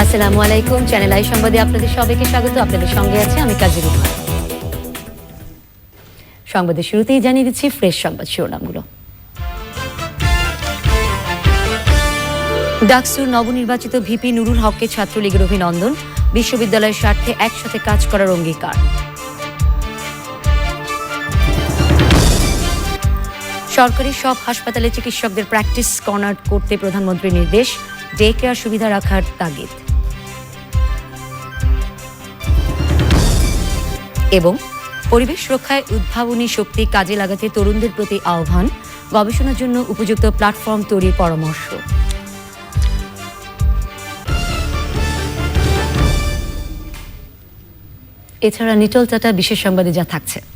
আসসালামু আলাইকুম channel I সংবাদে আপনাদের সবাইকে স্বাগত। আপনাদের সঙ্গে আছে আমি কাজী রুমা সংবাদের শুরুতেই জানিয়ে দিচ্ছি ফ্রেশ সংবাদ শিরোনামগুলো। ডাকসুর নবনির্বাচিত ভিপি নুরুল হককে ছাত্রলীগের অভিনন্দন। বিশ্ববিদ্যালয়ের স্বার্থে একসাথে কাজ করার অঙ্গীকার। সরকারি সব হাসপাতালে চিকিৎসকদের প্র্যাকটিস কর্নার করতে প্রধানমন্ত্রীর নির্দেশ। ডে কেয়ার সুবিধা রাখার তাগিদ। এবং পরিবেশ রক্ষায় উদ্ভাবনী শক্তি কাজে লাগাতে তরুণদের প্রতি আহ্বান, গবেষণার জন্য উপযুক্ত প্ল্যাটফর্ম তৈরির পরামর্শ। এছাড়া নিটল টাটা বিশেষ সংবাদে যা থাকছে।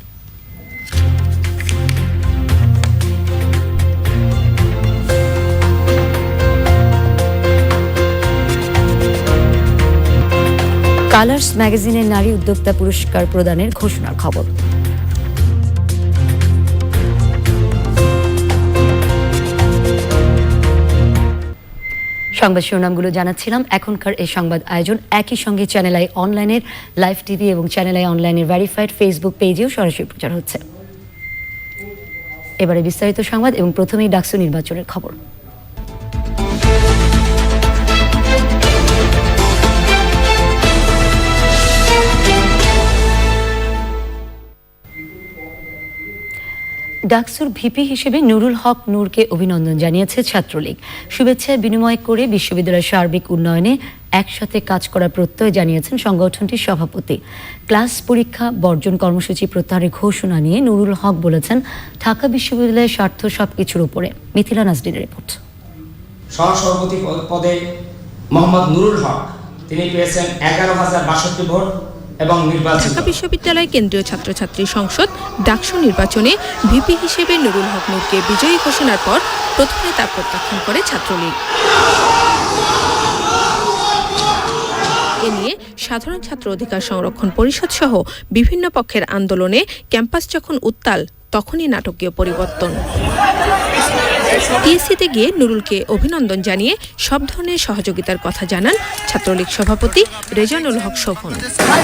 কালার্স ম্যাগাজিনের নারী উদ্যোক্তা পুরস্কার প্রদানের ঘোষণার খবর। সংবাদ শিরোনামগুলো জানাচ্ছিলাম। এখনকার এই সংবাদ আয়োজন একই সঙ্গে চ্যানেল আই অনলাইনের লাইভ টিভি এবং চ্যানেল আই অনলাইনের ভেরিফাইড ফেসবুক পেজেও সরাসরি প্রচার হচ্ছে। এবারে বিস্তারিত সংবাদ এবং প্রথমেই ডাকসু নির্বাচনের খবর। ডাকসুর ভিপি হিসেবে নুরুল হক নূরকে অভিনন্দন জানিয়েছে ছাত্রলীগ। শুভেচ্ছা বিনিময় করে বিশ্ববিদ্যালয়ের সার্বিক উন্নয়নে একসাথে কাজ করার প্রত্যয় জানিয়েছেন সংগঠনটির সভাপতি। ক্লাস পরীক্ষা, বর্জন কর্মসূচি প্রত্যাহারের ঘোষণা নিয়ে নুরুল হক বলেছেন, ঢাকা বিশ্ববিদ্যালয়ের স্বার্থ সবকিছুর উপরে। মিথিলা নাজরিনের রিপোর্ট। সহসভাপতি পদে মোহাম্মদ নুরুল হক, তিনি পেয়েছেন এগারো হাজার বাষট্টি ভোট। এবং ঢাকা বিশ্ববিদ্যালয় কেন্দ্রীয় ছাত্রছাত্রী সংসদ ডাকসু নির্বাচনে ভিপি হিসেবে নুরুল হক নূরকে বিজয়ী ঘোষণার পর প্রথমে তা প্রত্যাখ্যান করে ছাত্রলীগ। এ নিয়ে সাধারণ ছাত্র অধিকার সংরক্ষণ পরিষদ সহ বিভিন্ন পক্ষের আন্দোলনে ক্যাম্পাস যখন উত্তাল তখনই নাটকীয় পরিবর্তন। টিএসসিতে গিয়ে নুরুলকে অভিনন্দন জানিয়ে সব ধরনের সহযোগিতার কথা জানান ছাত্রলীগ সভাপতি রেজানুল হক শোভন।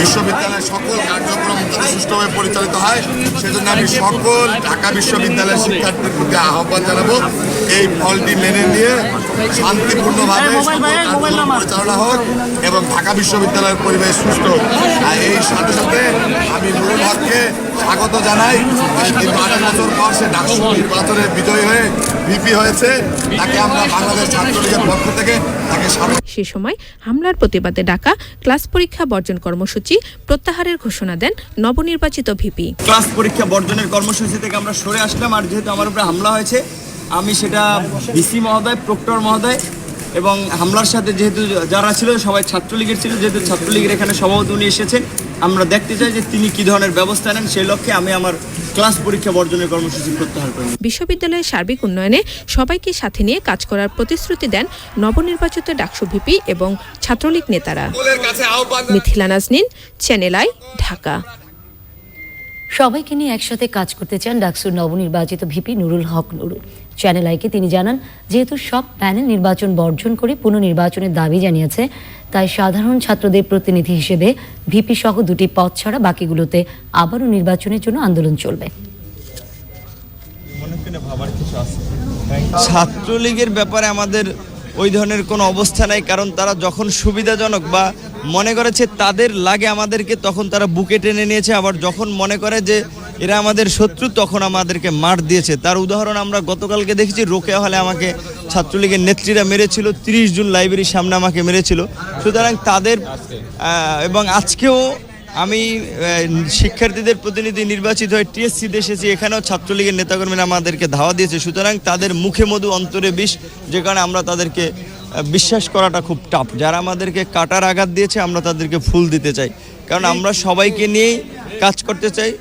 বিশ্ববিদ্যালয়ের সকল কার্যক্রম সুষ্ঠুভাবে পরিচালিত হয় সেজন্য আমি সকল ঢাকা বিশ্ববিদ্যালয়ের শিক্ষার্থীর প্রতি আহ্বান জানাব এই ফলটি মেনে নিয়ে শান্তিপূর্ণভাবে পরিচালনা হোক এবং ঢাকা বিশ্ববিদ্যালয়ের পরিবেশ আর এই সাথে সাথে আমি নুরুল হককে স্বাগত জানাই। দীর্ঘ আঠারো বছর পর সে নির্বাচনে বিজয়ী হয়ে ভিপি হয়েছে। তাকে আমরা বাংলাদেশ ছাত্রলীগের পক্ষ থেকে তাকে সে সময় হামলার প্রতিবাদে ডাকা ক্লাস পরীক্ষা বর্জন কর্মসূচি প্রত্যাহারের ঘোষণা দেন নবনির্বাচিত ভিপি। ক্লাস পরীক্ষা বর্জনের কর্মসূচি থেকে আমরা সরে আসলাম আর যেহেতু আমার উপরে হামলা হয়েছে আমি সেটা ভিসি মহোদয় প্রক্টর মহোদয় এবং হামলার সাথে যেহেতু যারা ছিল সবাই ছাত্রলীগের ছিল যেহেতু ছাত্রলীগের এখানে সভাপতি উনি এসেছেন আমরা দেখতে চাই যে তিনি কি ধরনের ব্যবস্থা নেন সেই লক্ষ্যে আমি আমার ক্লাস পরীক্ষা বর্জনের কর্মসূচি প্রত্যাহার করি বিশ্ববিদ্যালয়ের সার্বিক উন্নয়নে সবাইকে সাথে নিয়ে কাজ করার প্রতিশ্রুতি দেন নবনির্বাচিত ডাকসু ভিপি এবং ছাত্রলীগ নেতারা। Mithila Naznin channel I Dhaka. সবাইকে নিয়ে একসাথে কাজ করতে চান ডাকসুর নবনির্বাচিত ভিপি নুরুল হক নুরু। চ্যানেল আইকে তিনি জানান, যেহেতু সব প্যানেল নির্বাচন বর্জন করে পুনর্নির্বাচনের দাবি জানিয়েছে, তাই সাধারণ ছাত্রদের প্রতিনিধি হিসেবে ভিপি সহ দুটি পদ ছাড়া বাকিগুলোতে আবারও নির্বাচনের জন্য আন্দোলন চলবে। ছাত্রলীগের ব্যাপারে আমাদের ওই ধরনের কোনো অবস্থা নাই, কারণ তারা যখন সুবিধাজনক বা মনে করেছে তাদের লাগে আমাদেরকে, তখন তারা বুকে টেনে নিয়েছে। আবার যখন মনে করে যে এরা আমাদের শত্রু, তখন আমাদেরকে মার দিয়েছে। তার উদাহরণ আমরা গতকালকে দেখেছি, রোকেয়া হলে আমাকে ছাত্রলীগের নেত্রীরা মেরেছিল, তিরিশ জুন লাইব্রেরির সামনে আমাকে মেরেছিল। সুতরাং তাদের এবং আজকেও আমি শিক্ষার্থীদের প্রতিনিধি নির্বাচিত হয়ে টিএসসিতে এসেছি এখানেও ছাত্রলীগের নেতাকর্মীরা আমাদেরকে ধাওয়া দিয়েছে। সুতরাং তাদের মুখে মধু, অন্তরে বিষ, যে কারণে আমরা তাদেরকে বিশ্বাস করাটা খুব টাফ। যারা আমাদেরকে কাটার আঘাত দিয়েছে, আমরা তাদেরকে ফুল দিতে চাই। কারণ আমরা সবাইকে নিয়েই কাজ করতে চাই।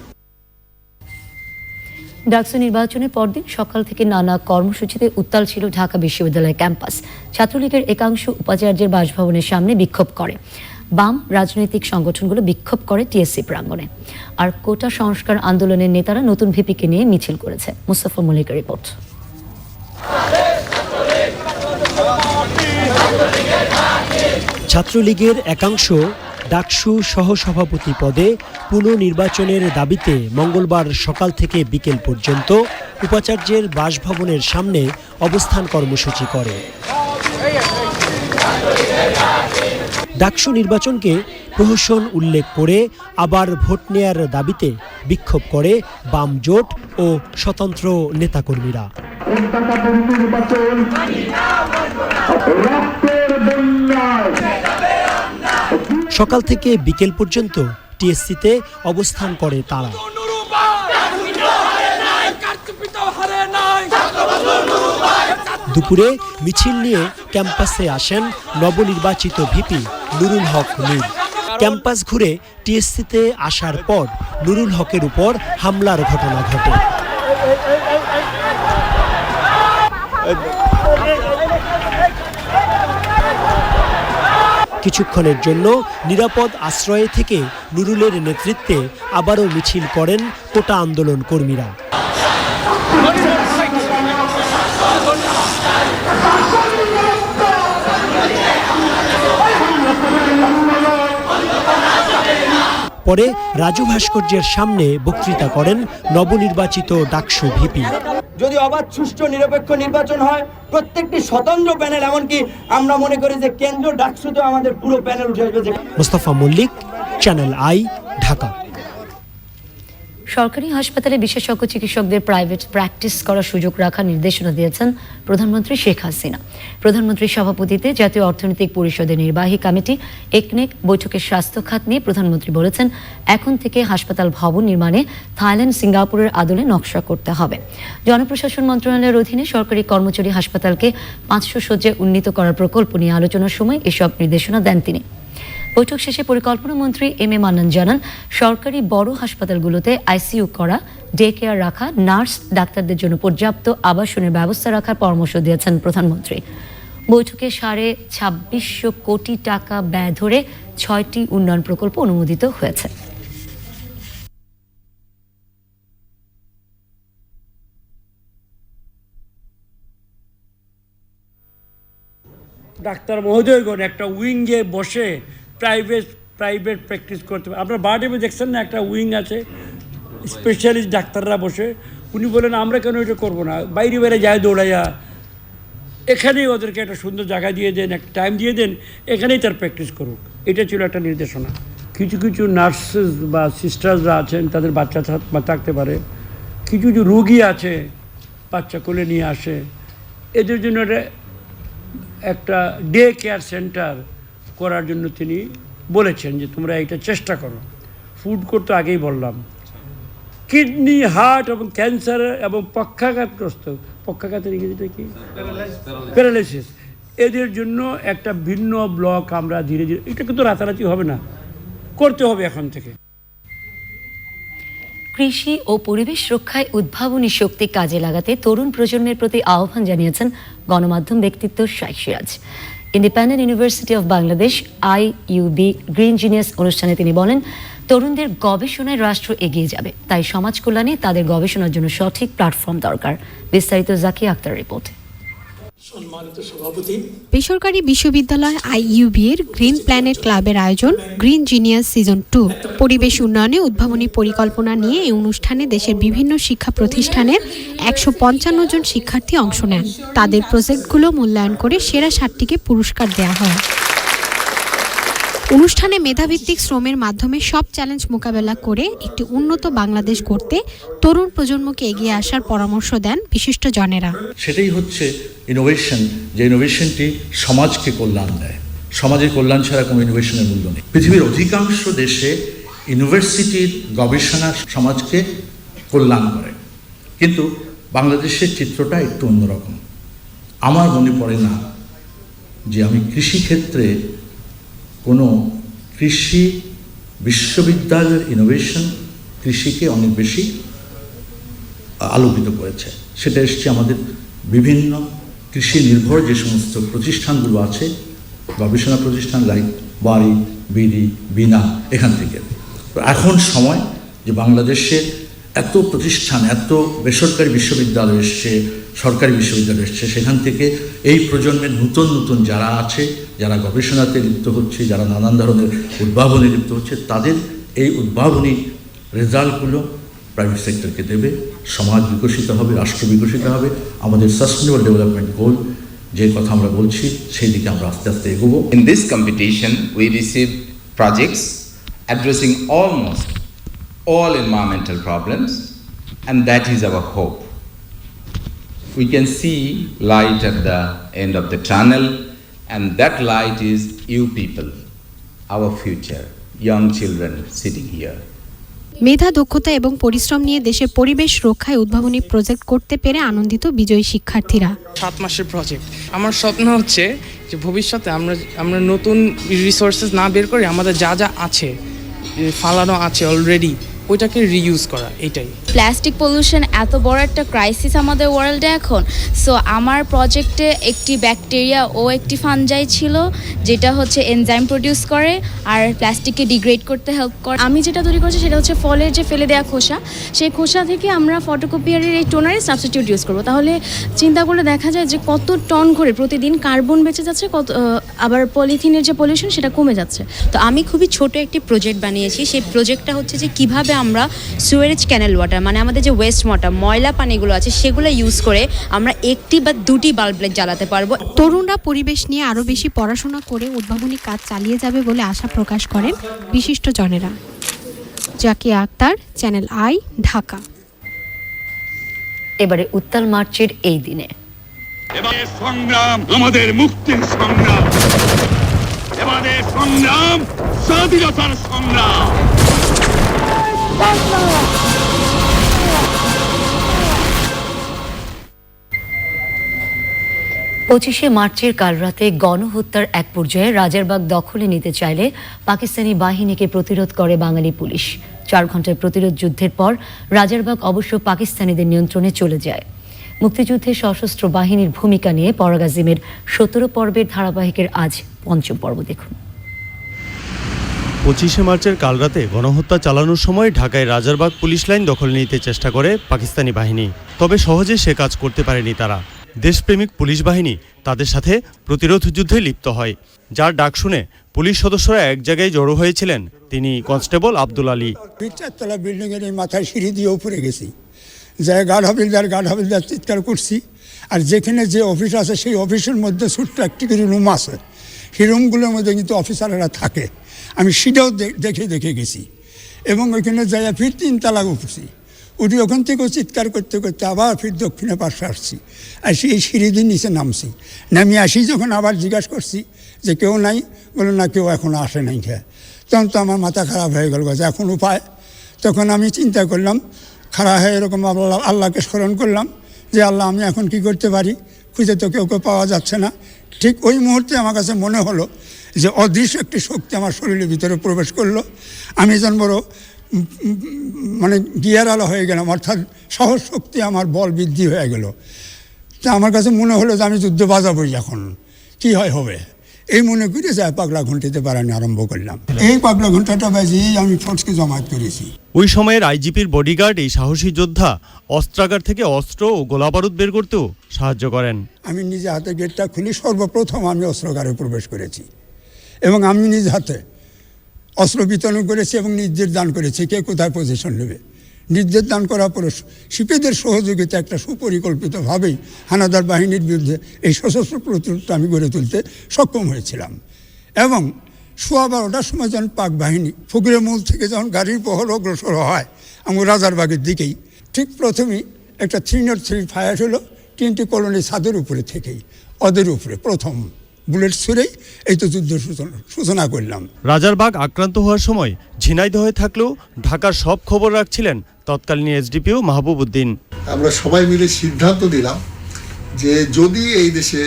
ডাকসু নির্বাচনের পরদিন সকাল থেকে নানা কর্মসূচিতে উত্তাল ছিল ঢাকা বিশ্ববিদ্যালয় ক্যাম্পাস। ছাত্রলীগের একাংশ উপাচার্যের বাসভবনের সামনে বিক্ষোভ করে। বাম রাজনৈতিক সংগঠনগুলো বিক্ষোভ করে টিএসসি প্রাঙ্গণে। আর কোটা সংস্কার আন্দোলনের নেতারা নতুন ভিপিকে নিয়ে মিছিল করেছে। মুস্তফা মল্লিকের রিপোর্ট। ছাত্রলীগের একাংশ ডাকসু সহসভাপতি পদে পুনর্নির্বাচনের দাবিতে মঙ্গলবার সকাল থেকে বিকেল পর্যন্ত উপাচার্যের বাসভবনের সামনে অবস্থান কর্মসূচি করে। ডাকসু নির্বাচনকে প্রহসন উল্লেখ করে আবার ভোট নেয়ার দাবিতে বিক্ষোভ করে বাম জোট ও স্বতন্ত্র নেতাকর্মীরা। সকাল থেকে বিকেল পর্যন্ত টিএসসিতে অবস্থান করে তারা। দুপুরে মিছিল নিয়ে ক্যাম্পাসে আসেন নবনির্বাচিত ভিপি নুরুল হক নূর ক্যাম্পাস ঘুরে টিএসসিতে আসার পর নুরুল হকের উপর হামলার ঘটনা ঘটে। কিছুক্ষণের জন্য নিরাপদ আশ্রয়ে থেকে নুরুলের নেতৃত্বে আবারও মিছিল করেন কোটা আন্দোলন কর্মীরা। পরে রাজু ভাস্কর্যের সামনে বক্তৃতা করেন নবনির্বাচিত ডাকসু ভিপি। যদি অবাধ সুষ্ঠু নিরপেক্ষ নির্বাচন হয় প্রত্যেকটি স্বতন্ত্র প্যানেল এমনকি আমরা মনে করি যে কেন্দ্র ডাকসুতে আমাদের পুরো প্যানেল উঠে আসবে মুস্তাফা মোস্তফা মল্লিক চ্যানেল আই ঢাকা। সরকারি হাসপাতালে বিশেষজ্ঞ চিকিৎসকদের প্রাইভেট প্র্যাকটিস করার সুযোগ রাখার নির্দেশনা দিয়েছেন প্রধানমন্ত্রী শেখ হাসিনা। প্রধানমন্ত্রীর সভাপতিতে জাতীয় অর্থনৈতিক পরিষদের নির্বাহী কমিটি একনেক বৈঠকের স্বাস্থ্য খাত নিয়ে প্রধানমন্ত্রী বলেছেন, এখন থেকে হাসপাতাল ভবন নির্মাণে থাইল্যান্ড, সিঙ্গাপুরের আদলে নকশা করতে হবে। জনপ্রশাসন মন্ত্রণালয়ের অধীনে সরকারি কর্মচারী হাসপাতালকে পাঁচশো শয্যায় উন্নীত করার প্রকল্প নিয়ে আলোচনার সময় এসব নির্দেশনা দেন তিনি। বৈঠক শেষে পরিকল্পনা মন্ত্রী এম এ মান্নান জানান, সরকারি বড় হাসপাতালগুলোতে আইসিইউ করা, ডে কেয়ার রাখা, নার্স ডাক্তারদের জন্য পর্যাপ্ত আবাসনের ব্যবস্থা রাখার পরামর্শ দিয়েছেন প্রধানমন্ত্রী। বৈঠকে সাড়ে ছাব্বিশশো কোটি টাকা ব্যয় ধরে ছয়টি উন্নয়ন প্রকল্প অনুমোদিত হয়েছে। ডাক্তার মহোদয়গণ, একটা উইংয়ে বসে প্রাইভেট প্রাইভেট প্র্যাকটিস করতে পারে আপনার বারডেমে দেখছেন না, একটা উইং আছে স্পেশালিস্ট ডাক্তাররা বসে। উনি বলেন আমরা কেন এটা করব না? বাইরে বাইরে যায় দৌড়াইয়া। এখানেই ওদেরকে একটা সুন্দর জায়গা দিয়ে দেন, একটা টাইম দিয়ে দেন, এখানেই তার প্র্যাকটিস করুক। এটা ছিল একটা নির্দেশনা। কিছু কিছু নার্সেস বা সিস্টার্সরা আছেন, তাদের বাচ্চা থাক- থাকতে পারে। কিছু কিছু রুগী আছে, বাচ্চা কোলে নিয়ে আসে। এদের জন্য একটা একটা ডে কেয়ার সেন্টার করার জন্য তিনি বলেছেন যে তোমরা এটা চেষ্টা করো। ফুড করতে আগেই বললাম। কিডনি হার্ট এবং ক্যান্সার এবং পক্ষাঘাতগ্রস্ত। পক্ষাঘাতের ইংরেজিটা কি? প্যারালাইসিস এদের জন্য একটা ভিন্ন ব্লক আমরা ধীরে ধীরে এটা কিন্তু রাতারাতি হবে না। করতে হবে এখন থেকে। কৃষি ও পরিবেশ রক্ষায় উদ্ভাবনী শক্তি কাজে লাগাতে তরুণ প্রজন্মের প্রতি আহ্বান জানিয়েছেন গণমাধ্যম ব্যক্তিত্ব Shaikh Siraj. Independent university of Bangladesh I IUB green genius অনুষ্ঠানে তিনি বলেন, তরুণদের গবেষণায় রাষ্ট্র এগিয়ে যাবে, তাই সমাজ কল্যাণে তাদের গবেষণার জন্য সঠিক প্ল্যাটফর্ম দরকার। বিস্তারিত জাকি আক্তার রিপোর্ট। বেসরকারি বিশ্ববিদ্যালয় আইইউবি এর গ্রিন প্ল্যানেট ক্লাবের আয়োজন গ্রিন জিনিয়াস সিজন টু পরিবেশ উন্নয়নে উদ্ভাবনী পরিকল্পনা নিয়ে এই অনুষ্ঠানে দেশের বিভিন্ন শিক্ষা প্রতিষ্ঠানের একশো পঞ্চান্ন জন শিক্ষার্থী অংশ নেন। তাদের প্রজেক্টগুলো মূল্যায়ন করে সেরা সাতটিকে পুরস্কার দেওয়া হয়। অনুষ্ঠানে মেধাভিত্তিক শ্রমের মাধ্যমে সব চ্যালেঞ্জ মোকাবেলা করে একটি উন্নত বাংলাদেশ গড়তে তরুণ প্রজন্মকে এগিয়ে আসার পরামর্শ দেন বিশিষ্ট জনেরা সেটাই হচ্ছে ইনোভেশন যে ইনোভেশনটি সমাজকে কল্যাণ দেয়। সমাজের কল্যাণ ছাড়া কোনো ইনোভেশনের মূল্য নেই। পৃথিবীর অধিকাংশ দেশে ইউনিভার্সিটির গবেষণা সমাজকে কল্যাণ করে। কিন্তু বাংলাদেশের চিত্রটা একটু অন্যরকম। আমার মনে পড়ে না যে আমি কৃষিক্ষেত্রে কোনো কৃষি বিশ্ববিদ্যালয়ের ইনোভেশন কৃষিকে অনেক বেশি আলোকিত করেছে। সেটা এসছে আমাদের বিভিন্ন কৃষি নির্ভর যে সমস্ত প্রতিষ্ঠানগুলো আছে, গবেষণা প্রতিষ্ঠান লাইক বাড়ি, বিডি বিনা এখান থেকে। এখন সময় যে বাংলাদেশে এত প্রতিষ্ঠান, এত বেসরকারি বিশ্ববিদ্যালয় এসছে সরকারি বিশ্ববিদ্যালয় এসছে সেখান থেকে এই প্রজন্মের নতুন নতুন যারা আছে যারা গবেষণাতে লিপ্ত হচ্ছে যারা নানান ধরনের উদ্ভাবনে লিপ্ত হচ্ছে তাদের এই উদ্ভাবনী রেজাল্টগুলো প্রাইভেট সেক্টরকে দেবে সমাজ বিকশিত হবে রাষ্ট্র বিকশিত হবে আমাদের সাস্টেনেবল ডেভেলপমেন্ট গোল যে কথা আমরা বলছি সেই দিকে আমরা আস্তে আস্তে এগোবো In this competition, we received projects addressing almost all environmental problems, and that is our hope. We can see light at the end of the tunnel, and that light is you people, our future, young children sitting here. মেধা দক্ষতা এবং পরিশ্রম নিয়ে দেশের পরিবেশ রক্ষায় উদ্ভাবনী project করতে পেরে আনন্দিত বিজয়ী শিক্ষার্থীরা সাত মাসের প্রজেক্ট আমার স্বপ্ন হচ্ছে যে ভবিষ্যতে আমরা আমরা নতুন রিসোর্সেস না বের করে আমাদের যা যা আছে ফালানো আছে অলরেডি ওইটাকে রিইউজ করা এটাই। প্লাস্টিক পলিউশন এত বড় একটা ক্রাইসিস আমাদের ওয়ার্ল্ডে এখন। সো আমার প্রজেক্টে একটি ব্যাকটেরিয়া ও একটি ফানজাই ছিল যেটা হচ্ছে এনজাইম প্রডিউস করে আর প্লাস্টিককে ডিগ্রেড করতে হেল্প করে। আমি যেটা তৈরি করছি সেটা হচ্ছে ফলের যে ফেলে দেওয়া খোসা সেই খোসা থেকে আমরা ফটোকপিয়ারের এই টোনারে সাবস্টিটিউট ইউজ করব। তাহলে চিন্তা করলে দেখা যায় যে কত টন করে প্রতিদিন কার্বন বেঁচে যাচ্ছে কত আবার পলিথিনের যে পলিউশন সেটা কমে যাচ্ছে। তো আমি খুবই ছোট একটি প্রজেক্ট বানিয়েছি সেই প্রজেক্টটা হচ্ছে যে কীভাবে আমরা সুয়ারেজ ক্যানেল ওয়াটার মানে আমাদের যে ওয়েস্ট ওয়াটার ময়লা পানিগুলো আছে সেগুলো ইউজ করে আমরা একটি বা দুটি বাল্ব লাইট জ্বালাতে পারব। তরুণরা পরিবেশ নিয়ে আরও বেশি পড়াশোনা করে উদ্ভাবনী কাজ চালিয়ে যাবে বলে আশা প্রকাশ করেন বিশিষ্ট জনেরা জাকিয়া আক্তার চ্যানেল আই ঢাকা। এবারে উত্তাল মার্চের এই দিনে। এবারে সংগ্রাম আমাদের মুক্তির সংগ্রাম। এবারে সংগ্রাম স্বাধীনতার সংগ্রাম। পঁচিশে মার্চের কাল রাতে গণহত্যার এক পর্যায়ে রাজারবাগ দখলে নিতে চাইলে পাকিস্তানি বাহিনীকে প্রতিরোধ করে বাঙালি পুলিশ। চার ঘণ্টার প্রতিরোধ যুদ্ধের পর রাজারবাগ অবশ্য পাকিস্তানিদের নিয়ন্ত্রণে চলে যায়। মুক্তিযুদ্ধে সশস্ত্র বাহিনীর ভূমিকা নিয়ে পরাগাজিমের সতেরো পর্বের ধারাবাহিকের আজ পঞ্চম পর্ব দেখুন। পঁচিশে মার্চের কালরাতে গণহত্যা চালানোর সময় ঢাকায় রাজারবাগ পুলিশ লাইন দখল নিতে চেষ্টা করে পাকিস্তানি বাহিনী। তবে সহজে সে কাজ করতে পারেনি তারা। দেশপ্রেমিক পুলিশ বাহিনী তাদের সাথে প্রতিরোধ যুদ্ধে লিপ্ত হয়। যার ডাক শুনে পুলিশ সদস্যরা এক জায়গায় জড়ো হয়েছিলেন। তিনি কনস্টেবল আব্দুল আলী। চারতলা বিল্ডিং এর মাথায় সিঁড়ি দিয়ে উপরে গেছি। যাই গার্ড হাবিলদার গার্ড হাবিলদার চিৎকার করছি। আর যেখানে যে অফিস আছে, সেই অফিসের মধ্যে ছোট্ট একটি রুম আছে। সেই রুমগুলোর মধ্যে কিন্তু অফিসাররা থাকে। আমি সেটাও দেখে দেখে গেছি। এবং ওইখানে যাই ফির তিনতলা উঠছি। উঠি ওখান থেকেও চিৎকার করতে করতে আবার ফির দক্ষিণে পাশে আসছি। আসি এই সিঁড়ি দিয়ে নিচে নামছি। নামিয়ে আসি যখন আবার জিজ্ঞাসা করছি যে কেউ নাই? বলে, না, কেউ এখনও আসে নাই খেয়ে তখন তো আমার মাথা খারাপ হয়ে গেল, যে এখন উপায়? তখন আমি চিন্তা করলাম খারাপ হয়ে এরকম আল্লাহ আল্লাহকে স্মরণ করলাম যে, আল্লাহ, আমি এখন কি করতে পারি? খুঁজে তো কেউ কেউ পাওয়া যাচ্ছে না। ঠিক ওই মুহূর্তে আমার কাছে মনে হলো যে অদৃশ্য একটি শক্তি আমার শরীরের ভিতরে প্রবেশ করল। আমি যেন বড় মানে গিয়ার আলো হয়ে গেলাম অর্থাৎ সহজ শক্তি আমার বল বৃদ্ধি হয়ে গেল। তা আমার কাছে মনে হলো যে আমি যুদ্ধ বাজাবই এখন। কি হয় হবে? এই মনে করে যায় পাগলা ঘন্টিতে বাড়ানো আরম্ভ করলাম। এই পাগলা ঘন্টাটা বাজিয়েই আমি ফোর্সকে জমায়েত করেছি। ওই সময়ের আইজিপির বডিগার্ড এই সাহসী যোদ্ধা অস্ত্রাগার থেকে অস্ত্র ও গোলাবারুদ বের করতেও সাহায্য করেন। আমি নিজে হাতে গেটটা খুলি সর্বপ্রথম আমি অস্ত্রগারে প্রবেশ করেছি। এবং আমি নিজ হাতে অস্ত্র বিতরণ করেছি এবং নির্দেশ দান করেছি। কে কোথায় পজিশন নেবে? নির্দেশ দান করার পরে শিপেদের সহযোগিতা একটা সুপরিকল্পিতভাবেই হানাদার বাহিনীর বিরুদ্ধে এই সশস্ত্র প্রতিরোধটা আমি গড়ে তুলতে সক্ষম হয়েছিলাম। এবং সোয়া বারোটার সময় যখন পাক বাহিনী ফকিরের মূল থেকে যখন গাড়ির বহর অগ্রসর হয় আমার রাজারবাগের দিকেই, ঠিক প্রথমেই একটা থ্রি নট থ্রি ফায়ার হলো, তিনটি কলোনি ছাদের উপরে থেকেই ওদের উপরে, প্রথম। বুলেট ছুড়েই এই তো যুদ্ধ সূচনা সূচনা করলাম। রাজারবাগ আক্রান্ত হওয়ার সময় ঝিনাইদহে থাকলেও ঢাকার সব খবর রাখছিলেন তৎকালীন এসডিপিও মাহবুব উদ্দিন। আমরা সবাই মিলে সিদ্ধান্ত নিলাম যে যদি এই দেশে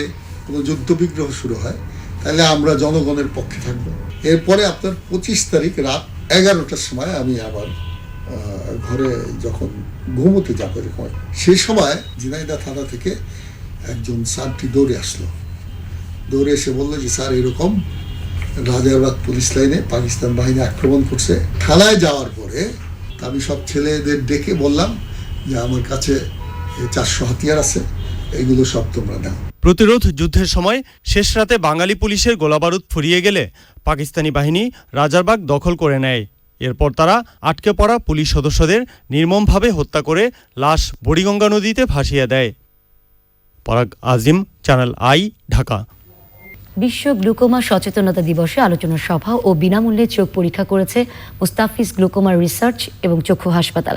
কোনো যুদ্ধবিগ্রহ শুরু হয় তাহলে আমরা জনগণের পক্ষে থাকব। এরপরে আপনার পঁচিশ তারিখ রাত এগারোটার সময় আমি আবার ঘরে যখন ঘুমোতে যাব এরকম সেই সময় ঝিনাইদা থানা থেকে একজন স্যারটি দৌড়ে আসলো। দৌড়ে এসে বলল যে, স্যার, এরকম রাজারবাগ পুলিশ লাইনে পাকিস্তান বাহিনী আক্রমণ করছে। থানায় যাওয়ার পরে আমি সব ছেলেদের ডেকে বললাম যে, আমার কাছে চারশো হাতিয়ার আছে, এগুলো সব তোমরা নাও। প্রতিরোধ যুদ্ধের সময় শেষ রাতে বাঙালি পুলিশের গোলাবারুদ ফুরিয়ে গেলে পাকিস্তানি বাহিনী রাজারবাগ দখল করে নেয়। এরপর তারা আটকে পড়া পুলিশ সদস্যদের নির্মমভাবে হত্যা করে লাশ বুড়িগঙ্গা নদীতে ভাসিয়ে দেয়। পরাগ আজিম, চ্যানেল আই, ঢাকা। বিশ্ব গ্লুকোমা সচেতনতা দিবসে আলোচনা সভা ও বিনামূল্যে চোখ পরীক্ষা করেছে মুস্তাফিজ গ্লুকোমা রিসার্চ এবং চক্ষু হাসপাতাল।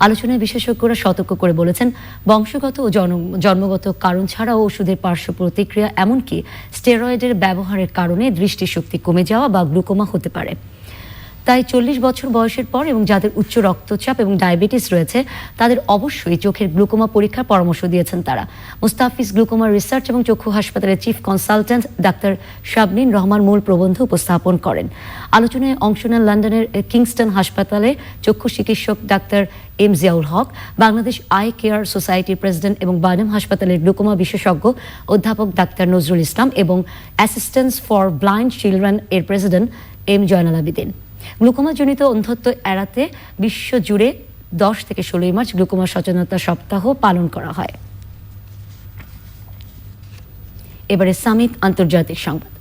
আলোচনায় বিশেষজ্ঞরা সতর্ক করে বলেছেন, বংশগত ও জন্ম- জন্মগত কারণ ছাড়াও ওষুধের পার্শ্ব প্রতিক্রিয়া এমনকি স্টেরয়েডের ব্যবহারের কারণে দৃষ্টিশক্তি কমে যাওয়া বা গ্লুকোমা হতে পারে। তাই চল্লিশ বছর বয়সের পর এবং যাদের উচ্চ রক্তচাপ এবং ডায়াবেটিস রয়েছে, তাদের অবশ্যই চোখের গ্লুকোমা পরীক্ষার পরামর্শ দিয়েছেন তারা। মুস্তাফিজ গ্লুকোমা রিসার্চ এবং চক্ষু হাসপাতালের chief consultant doctor Shabnin Rahman মূল প্রবন্ধ উপস্থাপন করেন। আলোচনায় অংশ নেন লন্ডনের কিংস্টন হাসপাতালে চক্ষু চিকিৎসক doctor M Ziaul Haque, Bangladesh eye care সোসাইটির প্রেসিডেন্ট এবং বার্নাম হাসপাতালের গ্লুকোমা বিশেষজ্ঞ অধ্যাপক ডাক্তার নজরুল ইসলাম এবং অ্যাসিস্ট্যান্স ফর ব্লাইন্ড চিলড্রেন এর প্রেসিডেন্ট এম জয়নাল আবিদিন। গ্লুকোমাজনিত অন্ধত্ব এড়াতে বিশ্বজুড়ে দশ থেকে ষোলোই মার্চ গ্লুকোমা সচেতনতা সপ্তাহ পালন করা হয়। এবারে সামিত আন্তর্জাতিক সংবাদ।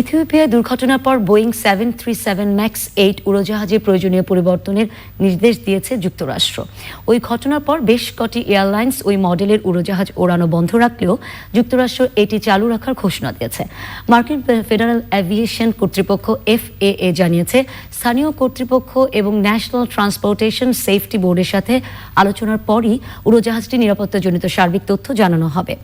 ইথিওপিয়ায় দুর্ঘটনার পর Boeing seven three seven max eight উড়োজাহাজে প্রয়োজনীয় পরিবর্তনের নির্দেশ দিয়েছে যুক্তরাষ্ট্র। ওই ঘটনার পর বেশ কটি এয়ারলাইন্স ওই মডেলের উড়োজাহাজ ওড়ানো বন্ধ রাখলেও যুক্তরাষ্ট্র এটি চালু রাখার ঘোষণা দিয়েছে। মার্কিন ফেডারেল অ্যাভিয়েশন কর্তৃপক্ষ এফএএ জানিয়েছে, স্থানীয় কর্তৃপক্ষ এবং ন্যাশনাল ট্রান্সপোর্টেশন সেফটি বোর্ডের সাথে আলোচনার পরই উড়োজাহাজটি নিরাপত্তাজনিত সার্বিক তথ্য জানানো হবে।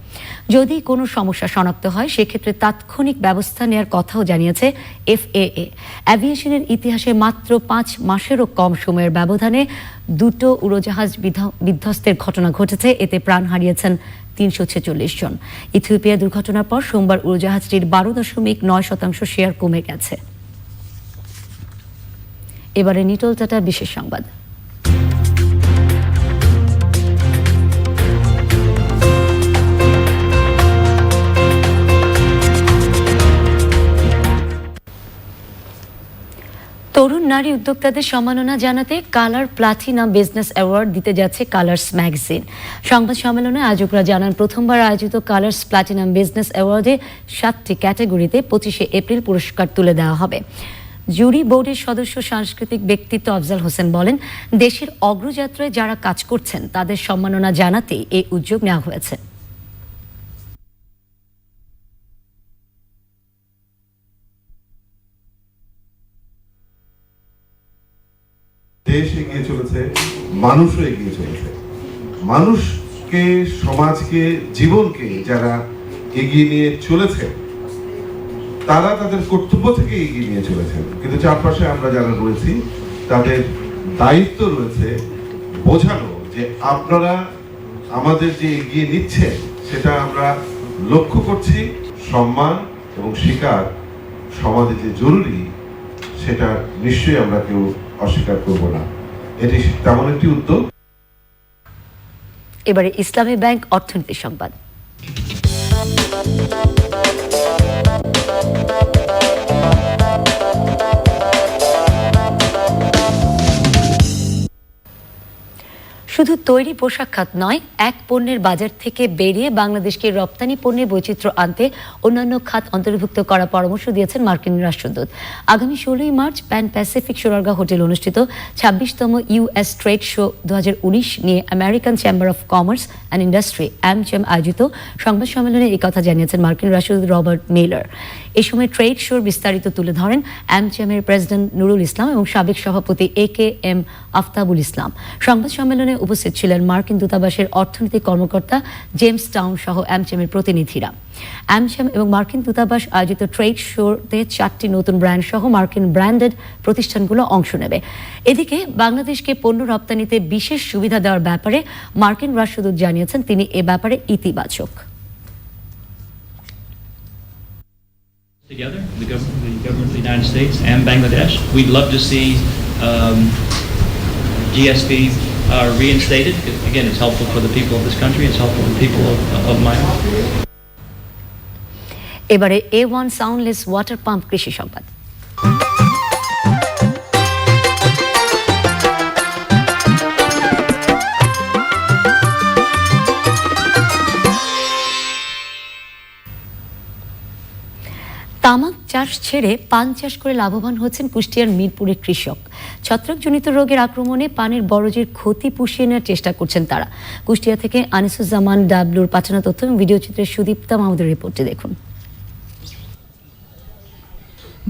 যদি কোনো সমস্যা শনাক্ত হয়, সেক্ষেত্রে তাৎক্ষণিক ব্যবস্থা নেওয়ার কথাও জানিয়েছে এফএএ। অ্যাভিয়েশনের ইতিহাসে মাত্র পাঁচ মাসেরও কম সময়ের ব্যবধানে দুটো উড়োজাহাজ বিধ- বিধ্বস্তের ঘটনা ঘটেছে। এতে প্রাণ হারিয়েছেন তিনশো ছেচল্লিশ জন। ইথিওপিয়া দুর্ঘটনার পর সোমবার উড়োজাহাজটির বারো দশমিক নয় শতাংশ শেয়ার কমে গেছে। এবারে নিটল টাটা বিশেষ সংবাদ। তরুণ নারী উদ্যোক্তাদের সম্মাননা জানাতে কালার প্লাটিনাম বিজনেস অ্যাওয়ার্ড দিতে যাচ্ছে কালার্স ম্যাগাজিন। সংবাদ সম্মেলনে আয়োজকরা জানান, প্রথমবার আয়োজিত কালার্স প্লাটিনাম বিজনেস অ্যাওয়ার্ডে সাতটি ক্যাটাগরিতে পঁচিশে এপ্রিল পুরস্কার তুলে দেওয়া হবে। জুরি বোর্ডের সদস্য সাংস্কৃতিক ব্যক্তিত্ব আফজাল হোসেন বলেন, দেশের অগ্রযাত্রায় যারা কাজ করছেন, তাদের সম্মাননা জানাতেই এই উদ্যোগ নেওয়া হয়েছে। দেশ এগিয়ে চলেছে, মানুষও এগিয়ে চলেছে। মানুষকে, সমাজকে, জীবনকে যারা এগিয়ে নিয়ে চলেছে, তারা তাদের কর্তব্য থেকে এগিয়ে নিয়ে চলেছেন। কিন্তু চারপাশে আমরা যারা রয়েছি, তাদের দায়িত্ব রয়েছে বোঝানো যে আপনারা আমাদের যে এগিয়ে নিচ্ছে সেটা আমরা লক্ষ্য করছি, সম্মান এবং স্বীকার সমাজে যে জরুরি, সেটা নিশ্চয়ই আমরা কেউ অস্বীকার করব না। এটি তেমন একটি উদ্যোগ। এবারে ইসলামী ব্যাংক অর্থনীতি সংবাদ। শুধু তৈরি পোশাক খাত নয়, এক পণ্যের বাজার থেকে বেরিয়ে বাংলাদেশকে রপ্তানি পণ্যের বৈচিত্র্য আনতে অন্যান্য খাত অন্তর্ভুক্ত করার পরামর্শ দিয়েছেন মার্কিন রাষ্ট্রদূত। আগামী ষোলোই March pan pacific Sonargaon hotel অনুষ্ঠিত ছাব্বিশতম ইউএস ট্রেড শো দু হাজার উনিশ নিয়ে American chamber of commerce and industry, AmCham, আয়োজিত সংবাদ সম্মেলনে এই কথা জানিয়েছেন মার্কিন রাষ্ট্রদূত রবার্ট মেলার। এ সময় ট্রেড শোর বিস্তারিত তুলে ধরেন অ্যামচেমের প্রেসিডেন্ট নুরুল ইসলাম এবং সাবেক সভাপতি এ কে এম আফতাবুল ইসলাম। সংবাদ সম্মেলনে উপস্থিত ছিলেন মার্কিন দূতাবাসের অর্থনৈতিক কর্মকর্তা জেমস টাউন সহ অ্যামচেমের প্রতিনিধিরা। অ্যামচেম এবং মার্কিন দূতাবাস আয়োজিত ট্রেড শোতে চারটি নতুন ব্র্যান্ড সহ মার্কিন ব্র্যান্ডেড প্রতিষ্ঠানগুলো অংশ নেবে। এদিকে বাংলাদেশকে পণ্য রপ্তানিতে বিশেষ সুবিধা দেওয়ার ব্যাপারে মার্কিন রাষ্ট্রদূত জানিয়েছেন, তিনি এ ব্যাপারে ইতিবাচক। together, the government, the government of the United States and Bangladesh. We'd love to see um, GSP are reinstated. Again, it's helpful for the people of this country, it's helpful for the people of, of Myanmar. এবারে A one soundless water pump কৃষি সংবাদ তামাক চাষ ছেড়ে পান চাষ করে লাভবান হচ্ছেন কুষ্টিয়ার মিরপুরের কৃষক। ছত্রাকজনিত রোগের আক্রমণে পানের বরজের ক্ষতি পুষিয়ে নেওয়ার চেষ্টা করছেন তারা। কুষ্টিয়া থেকে আনিসুজ্জামান ডাবলুর পাঠানো তথ্য এবং ভিডিও চিত্রে সুদীপ্তা মাহমুদের রিপোর্টে দেখুন।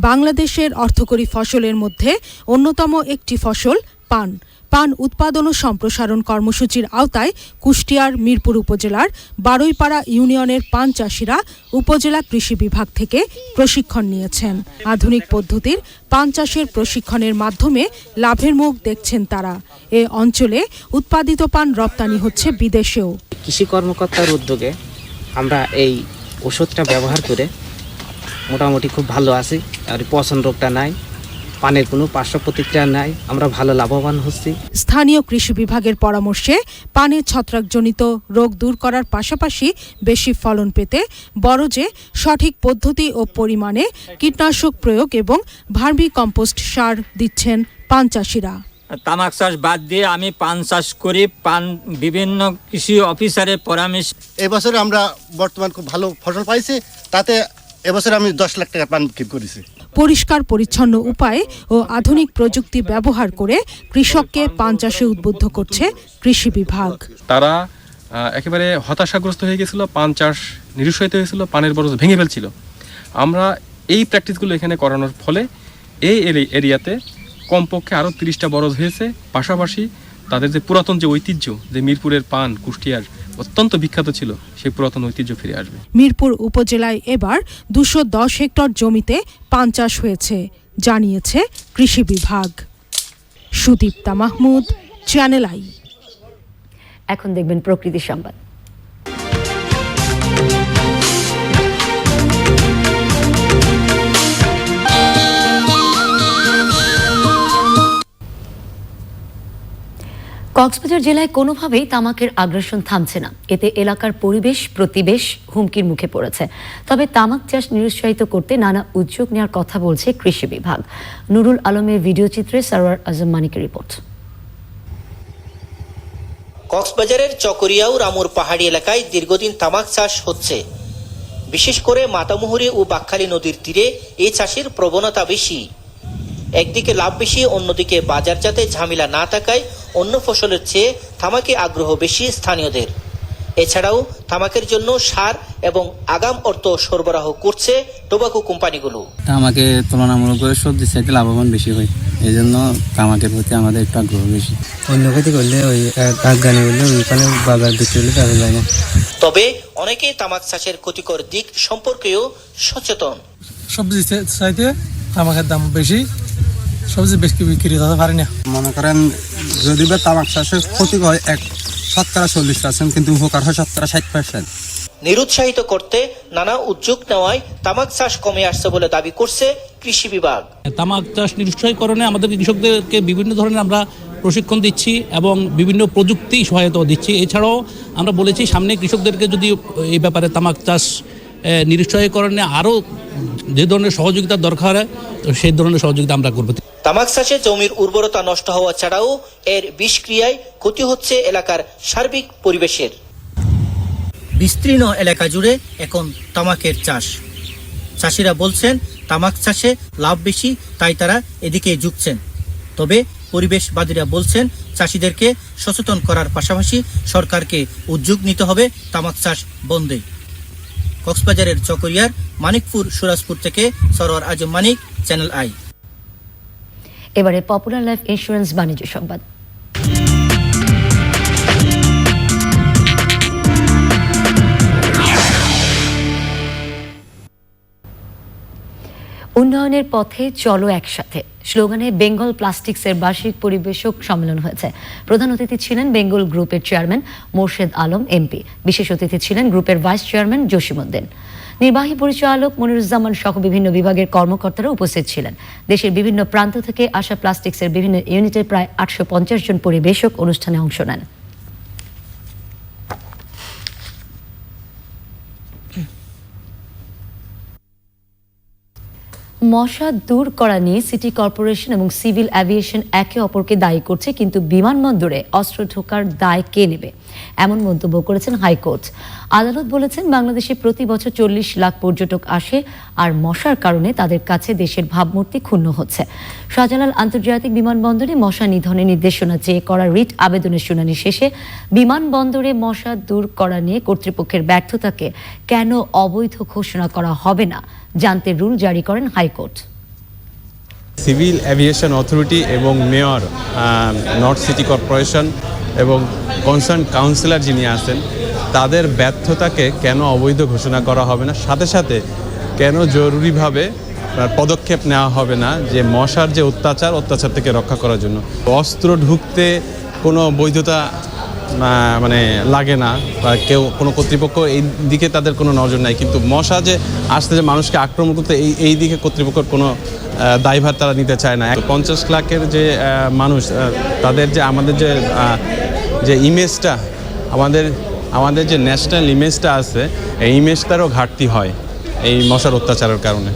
বাংলাদেশের অর্থকরী ফসলের মধ্যে অন্যতম একটি ফসল পান। পান উৎপাদন ও সম্প্রসারণ কর্মসূচির আওতায় কুষ্টিয়ার, মিরপুর উপজেলার বারুইপাড়া ইউনিয়নের পান চাষিরা উপজেলা কৃষি বিভাগ থেকে প্রশিক্ষণ নিয়েছেন। আধুনিক পদ্ধতির পান চাষের প্রশিক্ষণের মাধ্যমে লাভের মুখ দেখছেন তারা। এ অঞ্চলে উৎপাদিত পান রপ্তানি হচ্ছে বিদেশেও। কৃষি কর্মকর্তার উদ্যোগে আমরা এই ওষুধটা ব্যবহার করে মোটামুটি খুব ভালো আছি। আর পছন্দ রোগটা নাই। পানের কোনো পার্শ্ব প্রতিক্রিয়া নাই আমরা ভালো লাভবান হচ্ছি। স্থানীয় কৃষি বিভাগের পরামর্শে পানের ছত্রাকজনিত রোগ দূর করার পাশাপাশি বেশি ফলন পেতে বরজে সঠিক পদ্ধতি ও পরিমাণে কীটনাশক প্রয়োগ এবং ভার্মি কম্পোস্ট সার দিচ্ছেন পান চাষিরা। তামাক চাষ বাদ দিয়ে আমি পান চাষ করি পান বিভিন্ন কৃষি অফিসারের পরামর্শ। এবছর আমরা বর্তমান খুব ভালো ফসল পাইছি তাতে এবছর আমি দশ লাখ টাকা পান বিক্রি করেছি। পরিষ্কার, পরিচ্ছন্ন উপায়ে ও আধুনিক প্রযুক্তি ব্যবহার করে কৃষককে পান চাষে উদ্বুদ্ধ করছে কৃষি বিভাগ। তারা একেবারে হতাশাগ্রস্ত হয়ে গেছিল, পান চাষ নিরুৎসাহিত হয়েছিল, পানের বরজ ভেঙে ফেলছিল। আমরা এই প্র্যাকটিসগুলো এখানে করানোর ফলে এই এরি- এরিয়াতে কমপক্ষে আরও তিরিশটা বরজ হয়েছে। পাশাপাশি তাদের যে পুরাতন যে ঐতিহ্য, যে মিরপুরের পান, কুষ্টিয়ার অত্যন্ত বিখ্যাত ছিল সেই পুরাতন ঐতিহ্য ফিরে আসবে। মিরপুর উপজেলায় এবার দুশো দশ হেক্টর জমিতে পান চাষ হয়েছে জানিয়েছে কৃষি বিভাগ। Sudipta Mahmud channel I. এখন দেখবেন প্রকৃতি সংবাদ। কক্সবাজার জেলায় কোনোভাবেই তামাকের আগ্রাসন থামছে না। এতে এলাকার পরিবেশ, প্রতিবেশ হুমকির মুখে পড়েছে। তবে তামাক চাষ নিরুৎসাহিত করতে নানা উদ্যোগ নেওয়ার কথা বলছে কৃষি বিভাগ। নুরুল আলমের ভিডিও চিত্রে সারোয়ার আজম মানিকের রিপোর্ট। কক্সবাজারের চকরিয়া ও রামুর পাহাড়ি এলাকায় দীর্ঘদিন তামাক চাষ হচ্ছে। বিশেষ করে মাতামুহুরি ও বাকখালী নদীর তীরে এই চাষের প্রবণতা বেশি। একদিকে লাভ বেশি অন্যদিকে বাজারজাতে ঝামেলা না থাকায় অন্য ফসলের চেয়ে তামাকে আগ্রহ বেশি স্থানীয়দের। এছাড়াও তামাকের জন্য সার এবং আগাম অর্থ সরবরাহ করছে টোবাকো কোম্পানিগুলো। তামাকে তুলনামূলকভাবে সবজি চাইতে লাভবান বেশি হয়। এই জন্য তামাকের প্রতি আমাদের একটু আগ্রহ বেশি। অন্য ক্ষতি করলে ওই আফগানি করলে ওইখানে বাজার বিক্রি হলে তাদের যায় না তবে অনেকেই তামাক চাষের ক্ষতিকর দিক সম্পর্কেও সচেতন। সবজি চাইতে তামাকের দাম বেশি সবজি বেশি বিক্রি করতে পারি না। মনে করেন যদি বা তামাক চাষের ক্ষতি হয় এক শতকরা চল্লিশ পার্সেন্ট কিন্তু উপকার হয় শতকরা ষাট পার্সেন্ট নিরুৎসাহিত করতে নানা উদ্যোগ নেওয়ায় তামাক চাষ কমে আসছে বলে দাবি করছে কৃষি বিভাগ। তামাক চাষ নিরুৎসাহীকরণে আমাদের কৃষকদেরকে বিভিন্ন ধরনের আমরা প্রশিক্ষণ দিচ্ছি এবং বিভিন্ন প্রযুক্তি সহায়তা দিচ্ছি। এছাড়াও আমরা বলেছি সামনে কৃষকদেরকে যদি এই ব্যাপারে তামাক চাষ নিরুৎসাহীকরণে আরও যে ধরনের সহযোগিতার দরকার হয় তো সেই ধরনের সহযোগিতা আমরা করব। তামাক চাষে জমির উর্বরতা নষ্ট হওয়া ছাড়াও এর বিষক্রিয়ায় ক্ষতি হচ্ছে এলাকার সার্বিক পরিবেশের। বিস্তীর্ণ এলাকা জুড়ে এখন তামাকের চাষ। চাষিরা বলছেন তামাক চাষে লাভ বেশি তাই তারা এদিকে ঝুঁকছেন। তবে পরিবেশবাদীরা বলছেন চাষিদেরকে সচেতন করার পাশাপাশি সরকারকে উদ্যোগ নিতে হবে তামাক চাষ বন্ধে। কক্সবাজারের চকরিয়ার মানিকপুর, সুরাজপুর থেকে সরোয়ার আজম মানিক, চ্যানেল আই। এবারে পপুলার লাইফ ইন্স্যুরেন্স বাণিজ্য সংবাদ। উন্নয়নের পথে চলো একসাথে। স্লোগানে বেঙ্গল প্লাস্টিক্সের বার্ষিক পরিবেশক সম্মেলন হয়েছে। প্রধান অতিথি ছিলেন বেঙ্গল গ্রুপের চেয়ারম্যান মোর্শেদ আলম, এমপি। বিশেষ অতিথি ছিলেন গ্রুপের ভাইস চেয়ারম্যান জসিমউদ্দিন। নির্বাহী পরিচালক মনিরুজ্জামান সহ বিভিন্ন বিভাগের কর্মকর্তারা উপস্থিত ছিলেন। দেশের বিভিন্ন প্রান্ত থেকে আসা প্লাস্টিক্সের বিভিন্ন ইউনিটের প্রায় আটশো পঞ্চাশ জন পরিবেশক অনুষ্ঠানে অংশ নেন। মশা দূর করা নিয়ে সিটি কর্পোরেশন এবং সিভিল অ্যাভিয়েশন একে অপরকে দায়ী করছে, কিন্তু বিমানবন্দরে অস্ত্র ঢোকার দায় কে নেবে? এমন মন্তব্য করেছেন হাইকোর্ট। আদালত বলেছেন, বাংলাদেশে প্রতি বছর চল্লিশ লাখ পর্যটক আসে আর মশার কারণে তাদের কাছে দেশের ভাবমূর্তি ক্ষুণ্ণ হচ্ছে। শাহজালাল আন্তর্জাতিক বিমানবন্দরে মশা নিধনের নির্দেশনা চেয়ে করা রিট আবেদনের শুনানি শেষে বিমানবন্দরে মশা দূর করা নিয়ে কর্তৃপক্ষের ব্যর্থতাকে কেন অবৈধ ঘোষণা করা হবে না? জানতে রুল জারি করেন high court. Civil aviation authority এবং মেয়র নর্থ সিটি কর্পোরেশন এবং কনসার্ন কাউন্সিলর যিনি আছেন তাদের ব্যর্থতাকে কেন অবৈধ ঘোষণা করা হবে না? সাথে সাথে কেন জরুরিভাবে পদক্ষেপ নেওয়া হবে না যে মশার যে অত্যাচার অত্যাচার থেকে রক্ষা করার জন্য? অস্ত্র ঢুকতে কোনো বৈধতা মানে লাগে না বা কেউ, কোনো কর্তৃপক্ষ এই দিকে তাদের কোনো নজর নাই। কিন্তু মশা যে আসতে যে মানুষকে আক্রমণ করতে, এই এই দিকে কর্তৃপক্ষের কোনো দায়ভার তারা নিতে চায় না। পঞ্চাশ লাখের যে মানুষ তাদের যে আমাদের যে যে ইমেজটা আমাদের আমাদের যে ন্যাশনাল ইমেজটা আছে এই ইমেজটারও ঘাটতি হয় এই মশার অত্যাচারের কারণে।